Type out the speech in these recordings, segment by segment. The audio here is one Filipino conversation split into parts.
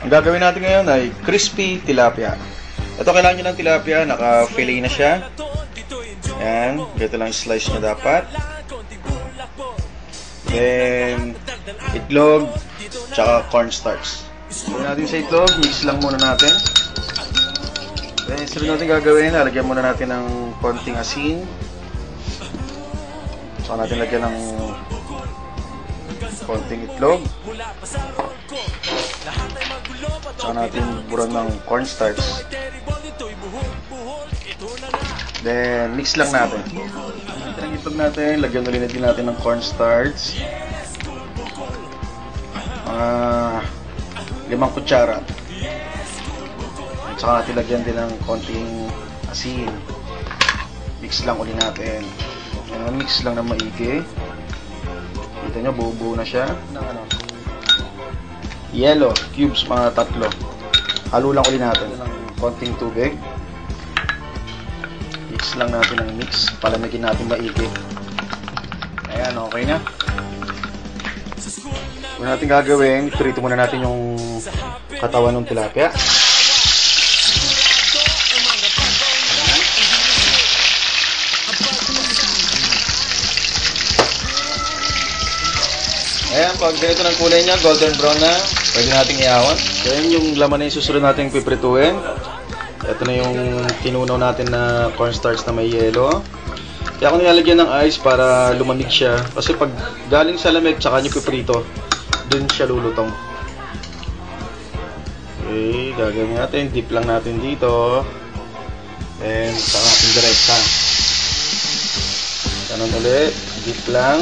Ang gagawin natin ngayon ay crispy tilapia. Ito kailangan nyo ng tilapia, naka-fillet na siya. Yan, ganito lang slice nyo dapat. Then, itlog, tsaka cornstarch. Gawin natin sa itlog, mix lang muna natin. Then, sabi natin gagawin, lalagyan muna natin ng konting asin. Saka natin lagyan ng konting itlog. Saka natin buron ng cornstarch. Then, mix lang natin. Natin ang itlog natin, lagyan ulit din natin ng cornstarch. Mga limang kutsara. Saka natin lagyan din ng konting asin. Mix lang ulit natin. Mix lang na maigi. Kita nyo, buo-buo na siya. Ng ano, yellow cubes, mga tatlo. Halo lang ulit natin ng konting tubig. Mix lang natin ng mix. Palamigin natin maigi. Ayan, okay na. Kung natin gagawin, prito muna natin yung katawan ng tilapia. Ayan, pag ganito ng kulay niya, golden brown na, pwede nating ihawan. Ayan yung laman na yung susunod nating piprituin. Ito na yung tinunaw natin na cornstarch na may yelo. Kaya ako nilalagyan ng ice para lumamig siya. Kasi pag galing sa lamig, tsaka nyo piprito, dun siya lulutong. Okay, gagawin natin. Dip lang natin dito. And saka natin direkta. Ganun ulit. Dip lang.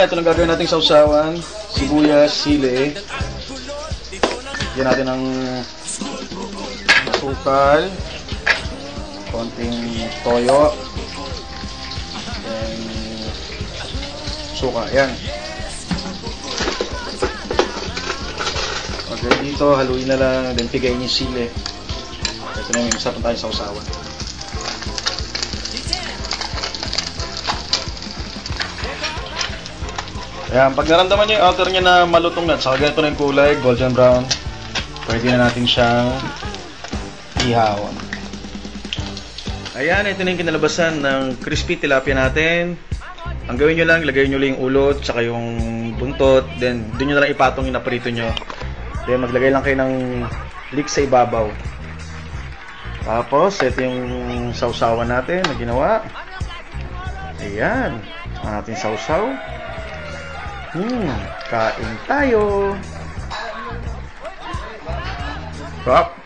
Ito lang gagawin natin sausawan. Sibuyas, sili. Lagyan natin ng sukal. Konting toyo. Then, suka. Yan. Okay, dito, haluin na lang. Then, pigayin yung sili. Ito na yung isa pa tayo sausawan. Ayan, pag naramdaman nyo yung outer niya na malutong na, saka ganito na yung kulay, golden brown, pwede na natin siyang ihawan. Ayan, ito na yung kinalabasan ng crispy tilapia natin. Ang gawin nyo lang, lagay nyo lang yung ulot, saka yung buntot, then doon nyo lang ipatong yung naprito nyo. Then maglagay lang kayo ng leek sa ibabaw. Tapos, ito yung sausawan natin na ginawa. Ayan, ang ating sausaw. Hmm, kain tayo. Sarap.